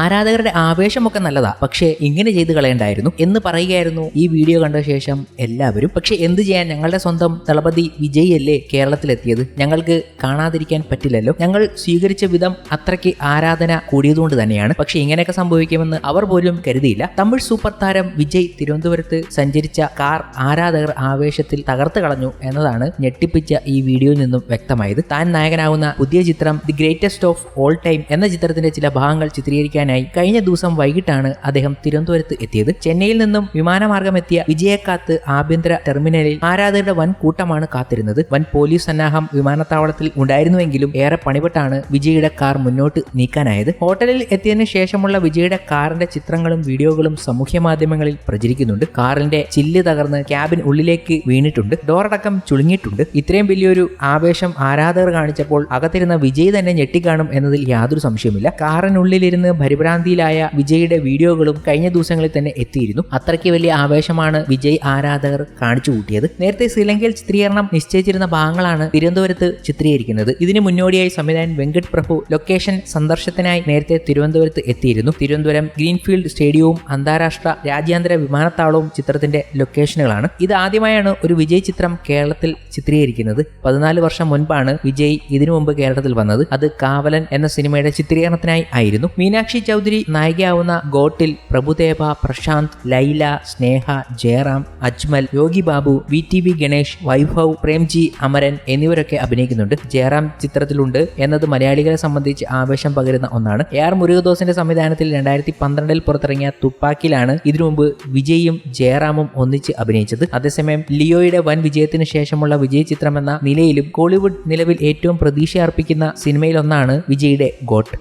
ആരാധകരുടെ ആവേശമൊക്കെ നല്ലതാ. പക്ഷേ ഇങ്ങനെ ചെയ്ത് കളയണ്ടായിരുന്നു എന്ന് പറയുകയായിരുന്നു ഈ വീഡിയോ കണ്ട ശേഷം എല്ലാവരും. പക്ഷെ എന്ത് ചെയ്യാൻ ഞങ്ങളുടെ സ്വന്തം ദളപതി വിജയ് അല്ലേ കേരളത്തിലെത്തിയത്? ഞങ്ങൾക്ക് കാണാതിരിക്കാൻ പറ്റില്ലല്ലോ. ഞങ്ങൾ സ്വീകരിച്ച വിധം അത്രയ്ക്ക് ആരാധന കൂടിയതുകൊണ്ട് തന്നെയാണ്. പക്ഷെ ഇങ്ങനെയൊക്കെ സംഭവിക്കുമെന്ന് അവർ പോലും കരുതിയില്ല. തമിഴ് സൂപ്പർ താരം വിജയ് തിരുവനന്തപുരത്ത് സഞ്ചരിച്ച കാർ ആരാധകർ ആവേശത്തിൽ തകർത്ത് കളഞ്ഞു എന്നതാണ് ഞെട്ടിപ്പിച്ച ഈ വീഡിയോയിൽ നിന്നും വ്യക്തമായത്. താൻ നായകനാകുന്ന പുതിയ ചിത്രം the greatest of all time എന്ന ചിത്രത്തിന്റെ ചില ഭാഗങ്ങൾ ചിത്രീകരിക്കാനായി കഴിഞ്ഞ ദിവസം വൈകിട്ടാണ് അദ്ദേഹം തിരുവനന്തപുരത്ത് എത്തിയത്. ചെന്നൈയിൽ നിന്നും വിമാനമാർഗം എത്തിയ വിജയക്കാത്ത് ആഭ്യന്തര ടെർമിനലിൽ ആരാധകരുടെ വൻ കൂട്ടമാണ് കാത്തിരുന്നത്. വൻ പോലീസ് സന്നാഹം വിമാനത്താവളത്തിൽ ഉണ്ടായിരുന്നുവെങ്കിലും ഏറെ പണിപ്പെട്ടാണ് വിജയുടെ കാർ മുന്നോട്ട് നീക്കാനായത്. ഹോട്ടലിൽ എത്തിയതിനു ശേഷമുള്ള വിജയുടെ കാറിന്റെ ചിത്രങ്ങളും വീഡിയോകളും സാമൂഹ്യ മാധ്യമങ്ങളിൽ പ്രചരിക്കുന്നുണ്ട്. കാറിന്റെ ചില്ല് തകർന്ന് ക്യാബിൻ ഉള്ളിലേക്ക് വീണിട്ടുണ്ട്. ഡോറടക്കം ചുളുങ്ങിയിട്ടുണ്ട്. ഇത്രയും വലിയൊരു ആവേശം ആരാധകർ കാണിച്ചപ്പോൾ അകത്തിരുന്ന വിജയ് തന്നെ ഞെട്ടിക്കാണും എന്നതിൽ യാതൊരു സംശയമില്ല കാറിനുള്ളിലിരുന്ന് പരിഭ്രാന്തിയിലായ വിജയുടെ വീഡിയോകളും കഴിഞ്ഞ ദിവസങ്ങളിൽ തന്നെ എത്തിയിരുന്നു. അത്രയ്ക്ക് വലിയ ആവേശമാണ് വിജയ് ആരാധകർ കാണിച്ചു കൂട്ടിയത്. നേരത്തെ ശ്രീലങ്കയിൽ ചിത്രീകരണം നിശ്ചയിച്ചിരുന്ന ഭാഗങ്ങളാണ് തിരുവനന്തപുരത്ത് ചിത്രീകരിക്കുന്നത്. ഇതിനു മുന്നോടിയായി സംവിധായകൻ വെങ്കട് പ്രഭു ലൊക്കേഷൻ സന്ദർശനത്തിനായി നേരത്തെ തിരുവനന്തപുരത്ത് എത്തിയിരുന്നു. തിരുവനന്തപുരം ഗ്രീൻഫീൽഡ് സ്റ്റേഡിയവും അന്താരാഷ്ട്ര രാജ്യാന്തര വിമാനത്താവളവും ചിത്രത്തിന്റെ ലൊക്കേഷനുകളാണ്. ഇത് ആദ്യമായാണ് ഒരു വിജയ് ചിത്രം കേരളത്തിൽ ചിത്രീകരിക്കുന്നത്. പതിനാല് വർഷം മുൻപാണ് വിജയ് ഇതിനു മുമ്പ് കേരളത്തിൽ വന്നത്. അത് കാവലൻ എന്ന സിനിമയുടെ ചിത്രീകരണത്തിനായി ആയിരുന്നു. മീനാക്ഷി ചൗധരി നായികയാവുന്ന ഗോട്ടിൽ Prabhudeva Prashanth Laila Sneha Jayaram Ajmal Yogi Babu V T V Ganesh Vaibhav Premji Amaran എന്നിവരൊക്കെ അഭിനയിക്കുന്നുണ്ട്. ജയറാം ചിത്രത്തിലുണ്ട് എന്നത് മലയാളികളെ സംബന്ധിച്ച് ആവേശം പകരുന്ന ഒന്നാണ്. എ ആർ മുരുകദോസിന്റെ സംവിധാനത്തിൽ രണ്ടായിരത്തി പന്ത്രണ്ടിൽ പുറത്തിറങ്ങിയ തുപ്പാക്കിലാണ് ഇതിനു മുമ്പ് വിജയും ജയറാമും ഒന്നിച്ച് അഭിനയിച്ചത്. അതേസമയം ലിയോയുടെ വൻ വിജയത്തിന് ശേഷമുള്ള വിജയ് ചിത്രമെന്ന നിലയിലും കോളിവുഡ് നിലവിൽ ഏറ്റവും പ്രതീക്ഷ അർപ്പിക്കുന്ന സിനിമയിലൊന്നാണ് വിജയുടെ ഗോട്ട്.